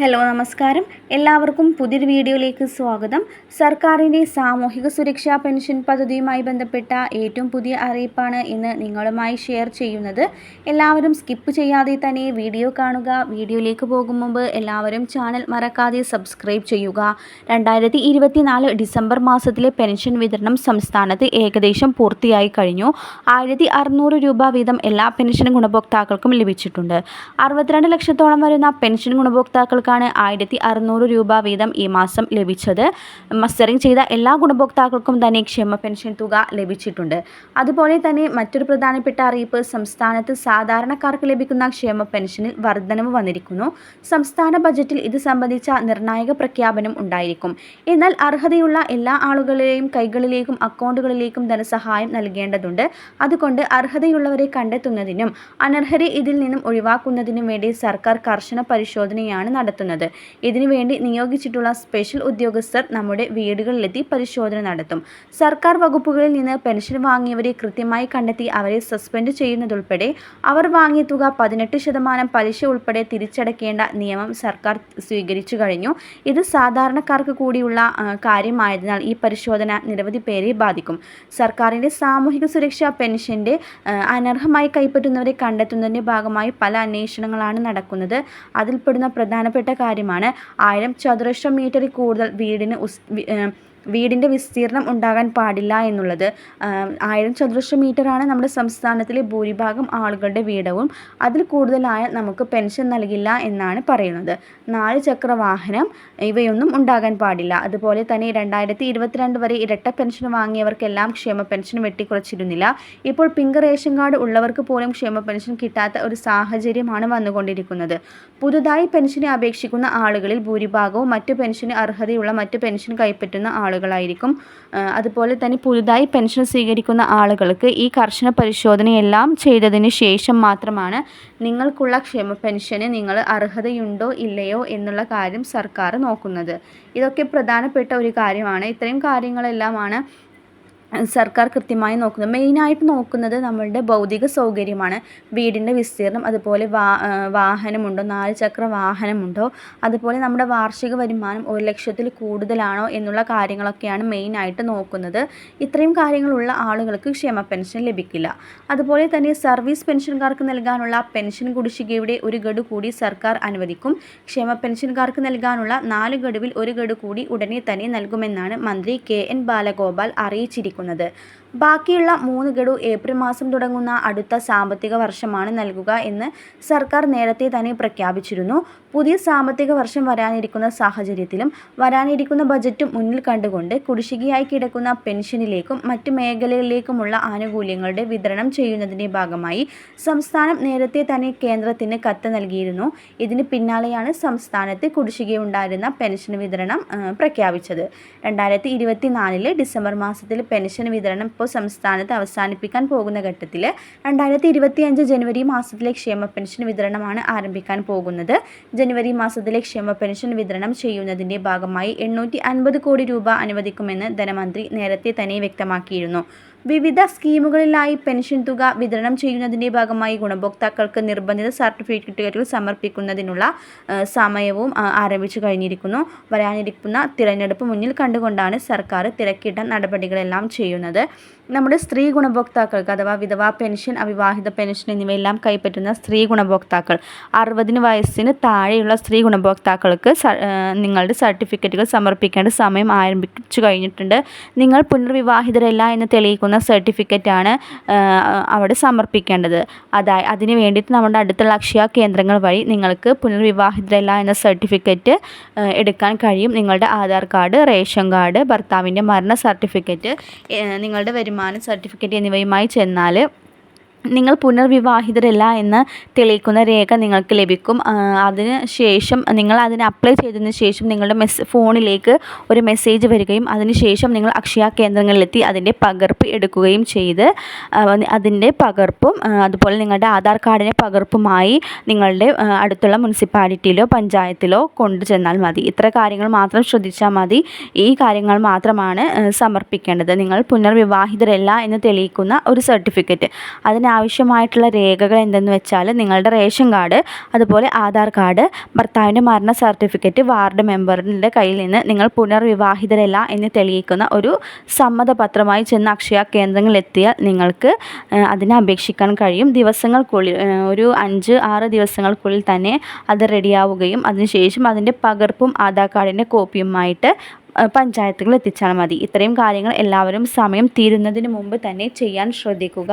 Hello നമസ്കാരം. എല്ലാവർക്കും പുതിയൊരു വീഡിയോയിലേക്ക് സ്വാഗതം. സർക്കാരിന്റെ സാമൂഹിക സുരക്ഷാ പെൻഷൻ പദ്ധതിയുമായി ബന്ധപ്പെട്ട ഏറ്റവും പുതിയ അറിയിപ്പാണ് ഇന്ന് നിങ്ങളുമായി ഷെയർ ചെയ്യുന്നത്. എല്ലാവരും സ്കിപ്പ് ചെയ്യാതെ തന്നെ വീഡിയോ കാണുക. വീഡിയോയിലേക്ക് പോകും മുമ്പ് എല്ലാവരും ചാനൽ മറക്കാതെ സബ്സ്ക്രൈബ് ചെയ്യുക. രണ്ടായിരത്തി ഇരുപത്തിനാല് ഡിസംബർ മാസത്തിലെ പെൻഷൻ വിതരണം സംസ്ഥാനത്ത് ഏകദേശം പൂർത്തിയായി കഴിഞ്ഞു. ആയിരത്തി അറുന്നൂറ് രൂപ വീതം എല്ലാ പെൻഷൻ ഗുണഭോക്താക്കൾക്കും ലഭിച്ചിട്ടുണ്ട്. അറുപത്തിരണ്ട് ലക്ഷത്തോളം വരുന്ന പെൻഷൻ ഗുണഭോക്താക്കൾക്കാണ് ആയിരത്തി അറുന്നൂറ് രൂപ വീതം ഈ മാസം ലഭിച്ചത്. മസ്റ്ററിംഗ് ചെയ്ത എല്ലാ ഗുണഭോക്താക്കൾക്കും തന്നെ ക്ഷേമ പെൻഷൻ തുക ലഭിച്ചിട്ടുണ്ട്. അതുപോലെ തന്നെ മറ്റൊരു പ്രധാനപ്പെട്ട അറിയിപ്പ് സംസ്ഥാനത്ത് സാധാരണക്കാർക്ക് ലഭിക്കുന്ന ക്ഷേമ പെൻഷനിൽ വർധനവ് വന്നിരിക്കുന്നു. സംസ്ഥാന ബജറ്റിൽ ഇത് സംബന്ധിച്ച നിർണായക പ്രഖ്യാപനം ഉണ്ടായിരിക്കും. എന്നാൽ അർഹതയുള്ള എല്ലാ ആളുകളെയും കൈകളിലേക്കും അക്കൗണ്ടുകളിലേക്കും ധനസഹായം നൽകേണ്ടതുണ്ട്. അതുകൊണ്ട് അർഹതയുള്ളവരെ കണ്ടെത്തുന്നതിനും അനർഹരെ ഇതിൽ നിന്നും ഒഴിവാക്കുന്നതിനും വേണ്ടി സർക്കാർ കർശന പരിശോധനയാണ് നടത്തുന്നത്. ഇതിനുവേണ്ടി നിയോഗിച്ചിട്ടുള്ള സ്പെഷ്യൽ ഉദ്യോഗസ്ഥർ നമ്മുടെ വീടുകളിലെത്തി പരിശോധന നടത്തും. സർക്കാർ വകുപ്പുകളിൽ നിന്ന് പെൻഷൻ വാങ്ങിയവരെ കൃത്യമായി കണ്ടെത്തി അവരെ സസ്പെൻഡ് ചെയ്യുന്നതുൾപ്പെടെ അവർ വാങ്ങിയ തുക പതിനെട്ട് ശതമാനം പലിശ ഉൾപ്പെടെ തിരിച്ചടക്കേണ്ട നിയമം സർക്കാർ സ്വീകരിച്ചു കഴിഞ്ഞു. ഇത് സാധാരണക്കാർക്ക് കൂടിയുള്ള കാര്യമായതിനാൽ ഈ പരിശോധന നിരവധി പേരെ ബാധിക്കും. സർക്കാരിന്റെ സാമൂഹിക സുരക്ഷാ പെൻഷന്റെ അനർഹമായി കൈപ്പറ്റുന്നവരെ കണ്ടെത്തുന്നതിന്റെ ഭാഗമായി പല അന്വേഷണങ്ങളാണ് നടക്കുന്നത്. അതിൽപ്പെടുന്ന പ്രധാനപ്പെട്ട കാര്യമാണ്. ആയിരം ചതുരശ്ര മീറ്ററിൽ കൂടുതൽ വീടിന് വീടിന്റെ വിസ്തീർണം ഉണ്ടാകാൻ പാടില്ല എന്നുള്ളത്. ആയിരം ചതുരശ്ര മീറ്ററാണ് നമ്മുടെ സംസ്ഥാനത്തിലെ ഭൂരിഭാഗം ആളുകളുടെ വീടവും. അതിൽ കൂടുതലായ നമുക്ക് പെൻഷൻ നൽകില്ല എന്നാണ് പറയുന്നത്. നാല് ചക്ര വാഹനം ഇവയൊന്നും ഉണ്ടാകാൻ പാടില്ല. അതുപോലെ തന്നെ രണ്ടായിരത്തി ഇരുപത്തിരണ്ട് വരെ ഇരട്ട പെൻഷൻ വാങ്ങിയവർക്കെല്ലാം ക്ഷേമ പെൻഷൻ വെട്ടിക്കുറച്ചിരുന്നില്ല. ഇപ്പോൾ പിങ്ക് റേഷൻ കാർഡ് ഉള്ളവർക്ക് പോലും ക്ഷേമ പെൻഷൻ കിട്ടാത്ത ഒരു സാഹചര്യമാണ് വന്നുകൊണ്ടിരിക്കുന്നത്. പുതുതായി പെൻഷന് അപേക്ഷിക്കുന്ന ആളുകളിൽ ഭൂരിഭാഗവും മറ്റു പെൻഷന് അർഹതയുള്ള മറ്റു പെൻഷൻ കൈപ്പറ്റുന്ന ആളുകളായിരിക്കും. അതുപോലെ തന്നെ പുതുതായി പെൻഷൻ സ്വീകരിക്കുന്ന ആളുകൾക്ക് ഈ കർശന പരിശോധനയെല്ലാം ചെയ്തതിന് ശേഷം മാത്രമാണ് നിങ്ങൾക്കുള്ള ക്ഷേമ പെൻഷന് നിങ്ങൾ അർഹതയുണ്ടോ ഇല്ലയോ എന്നുള്ള കാര്യം സർക്കാർ നോക്കുന്നത്. ഇതൊക്കെ പ്രധാനപ്പെട്ട ഒരു കാര്യമാണ്. ഇത്രയും കാര്യങ്ങളെല്ലാമാണ് സർക്കാർ കൃത്യമായി നോക്കുന്നത് മെയിനായിട്ട് നോക്കുന്നത് നമ്മളുടെ ഭൗതിക സൗകര്യമാണ്. വീടിന്റെ വിസ്തീർണം അതുപോലെ വാ വാഹനമുണ്ടോ നാല് ചക്ര വാഹനമുണ്ടോ അതുപോലെ നമ്മുടെ വാർഷിക വരുമാനം ഒരു ലക്ഷത്തിൽ കൂടുതലാണോ എന്നുള്ള കാര്യങ്ങളൊക്കെയാണ് മെയിനായിട്ട് നോക്കുന്നത്. ഇത്രയും കാര്യങ്ങളുള്ള ആളുകൾക്ക് ക്ഷേമ പെൻഷൻ ലഭിക്കില്ല. അതുപോലെ തന്നെ സർവീസ് പെൻഷൻകാർക്ക് നൽകാനുള്ള പെൻഷൻ കുടിശ്ശികയുടെ ഒരു ഗഡു കൂടി സർക്കാർ അനുവദിക്കും. ക്ഷേമ പെൻഷൻകാർക്ക് നൽകാനുള്ള നാല് ഗഡുവിൽ ഒരു ഗഡു കൂടി ഉടനെ തന്നെ നൽകുമെന്നാണ് മന്ത്രി കെ എൻ ബാലഗോപാൽ അറിയിച്ചിരിക്കുന്നത്. നൽകുന്നത് ബാക്കിയുള്ള മൂന്ന് ഗഡു ഏപ്രിൽ മാസം തുടങ്ങുന്ന അടുത്ത സാമ്പത്തിക വർഷമാണ് നൽകുക എന്ന് സർക്കാർ നേരത്തെ തന്നെ പ്രഖ്യാപിച്ചിരുന്നു. പുതിയ സാമ്പത്തിക വർഷം വരാനിരിക്കുന്ന സാഹചര്യത്തിലും വരാനിരിക്കുന്ന ബജറ്റും മുന്നിൽ കണ്ടുകൊണ്ട് കുടിശ്ശികയായി കിടക്കുന്ന പെൻഷനിലേക്കും മറ്റ് മേഖലകളിലേക്കുമുള്ള ആനുകൂല്യങ്ങളുടെ വിതരണം ചെയ്യുന്നതിന്റെ ഭാഗമായി സംസ്ഥാനം നേരത്തെ തന്നെ കേന്ദ്രത്തിന് കത്ത് നൽകിയിരുന്നു. ഇതിന് പിന്നാലെയാണ് സംസ്ഥാനത്ത് കുടിശ്ശികയുണ്ടായിരുന്ന പെൻഷൻ വിതരണം പ്രഖ്യാപിച്ചത്. രണ്ടായിരത്തി ഇരുപത്തിനാലിൽ ഡിസംബർ മാസത്തിൽ പെൻഷൻ വിതരണം ഇപ്പോൾ സംസ്ഥാനത്ത് അവസാനിപ്പിക്കാൻ പോകുന്ന ഘട്ടത്തിൽ രണ്ടായിരത്തി ഇരുപത്തി അഞ്ച് ജനുവരി മാസത്തിലെ ക്ഷേമ പെൻഷൻ വിതരണമാണ് ആരംഭിക്കാൻ പോകുന്നത്. ജനുവരി മാസത്തിലെ ക്ഷേമ പെൻഷൻ വിതരണം ചെയ്യുന്നതിന്റെ ഭാഗമായി എണ്ണൂറ്റി കോടി രൂപ അനുവദിക്കുമെന്ന് ധനമന്ത്രി നേരത്തെ തന്നെ വ്യക്തമാക്കിയിരുന്നു. വിവിധ സ്കീമുകളിലായി പെൻഷൻ തുക വിതരണം ചെയ്യുന്നതിന്റെ ഭാഗമായി ഗുണഭോക്താക്കൾക്ക് നിർബന്ധിത സർട്ടിഫിക്കറ്റുകൾ സമർപ്പിക്കുന്നതിനുള്ള സമയവും ആരംഭിച്ചു കഴിഞ്ഞിരിക്കുന്നു. വരാനിരിക്കുന്ന തിരഞ്ഞെടുപ്പ് മുന്നിൽ കണ്ടുകൊണ്ടാണ് സർക്കാർ തിരക്കിട്ട നടപടികളെല്ലാം ചെയ്യുന്നത്. നമ്മുടെ സ്ത്രീ ഗുണഭോക്താക്കൾക്ക് അഥവാ വിധവാ പെൻഷൻ അവിവാഹിത പെൻഷൻ എന്നിവയെല്ലാം കൈപ്പറ്റുന്ന സ്ത്രീ ഗുണഭോക്താക്കൾ അറുപതിന് വയസ്സിന് താഴെയുള്ള സ്ത്രീ ഗുണഭോക്താക്കൾക്ക് നിങ്ങളുടെ സർട്ടിഫിക്കറ്റുകൾ സമർപ്പിക്കേണ്ട സമയം ആരംഭിച്ചു കഴിഞ്ഞിട്ടുണ്ട്. നിങ്ങൾ പുനർവിവാഹിതരല്ല എന്ന് തെളിയിക്കുന്ന സർട്ടിഫിക്കറ്റാണ് അവിടെ സമർപ്പിക്കേണ്ടത്. അതായത് അതിന് വേണ്ടിയിട്ട് നമ്മുടെ അടുത്തുള്ള അക്ഷയ കേന്ദ്രങ്ങൾ വഴി നിങ്ങൾക്ക് പുനർവിവാഹിതരല്ല എന്ന സർട്ടിഫിക്കറ്റ് എടുക്കാൻ കഴിയും. നിങ്ങളുടെ ആധാർ കാർഡ് റേഷൻ കാർഡ് ഭർത്താവിന്റെ മരണ സർട്ടിഫിക്കറ്റ് നിങ്ങളുടെ വരുമാന സർട്ടിഫിക്കറ്റ് എന്നിവയുമായി ചെന്നാൽ നിങ്ങൾ പുനർവിവാഹിതരല്ല എന്ന് തെളിയിക്കുന്ന രേഖ നിങ്ങൾക്ക് ലഭിക്കും. അതിന് ശേഷം നിങ്ങൾ അതിന് അപ്ലൈ ചെയ്തതിന് ശേഷം നിങ്ങളുടെ മെസ് ഫോണിലേക്ക് ഒരു മെസ്സേജ് വരികയും അതിന് ശേഷം നിങ്ങൾ അക്ഷയ കേന്ദ്രങ്ങളിലെത്തി അതിന്റെ പകർപ്പ് എടുക്കുകയും ചെയ്ത് അതിന്റെ പകർപ്പും അതുപോലെ നിങ്ങളുടെ ആധാർ കാർഡിന്റെ പകർപ്പുമായി നിങ്ങളുടെ അടുത്തുള്ള മുനിസിപ്പാലിറ്റിയിലോ പഞ്ചായത്തിലോ കൊണ്ടു ചെന്നാൽ മതി. ഇത്ര കാര്യങ്ങൾ മാത്രം ശ്രദ്ധിച്ചാൽ മതി. ഈ കാര്യങ്ങൾ മാത്രമാണ് സമർപ്പിക്കേണ്ടത്. നിങ്ങൾ പുനർവിവാഹിതരല്ല എന്ന് തെളിയിക്കുന്ന ഒരു സർട്ടിഫിക്കറ്റ് അതിന് ആവശ്യമായിട്ടുള്ള രേഖകൾ എന്തെന്ന് വെച്ചാൽ നിങ്ങളുടെ റേഷൻ കാർഡ് അതുപോലെ ആധാർ കാർഡ് ഭർത്താവിന്റെ മരണ സർട്ടിഫിക്കറ്റ് വാർഡ് മെമ്പറിന്റെ കയ്യിൽ നിന്ന് നിങ്ങൾ പുനർവിവാഹിതരല്ല എന്ന് തെളിയിക്കുന്ന ഒരു സമ്മതപത്രമായി ചെന്ന് അക്ഷയ കേന്ദ്രങ്ങളിലെത്തിയാൽ നിങ്ങൾക്ക് അതിനെ അപേക്ഷിക്കാൻ കഴിയും. ദിവസങ്ങൾക്കുള്ളിൽ ഒരു അഞ്ച് ആറ് ദിവസങ്ങൾക്കുള്ളിൽ തന്നെ അത് റെഡിയാവുകയും അതിനുശേഷം അതിന്റെ പകർപ്പും ആധാർ കാർഡിന്റെ കോപ്പിയുമായിട്ട് പഞ്ചായത്തുകൾ എത്തിച്ചാൽ മതി. ഇത്രയും കാര്യങ്ങൾ എല്ലാവരും സമയം തീരുന്നതിന് മുമ്പ് തന്നെ ചെയ്യാൻ ശ്രദ്ധിക്കുക.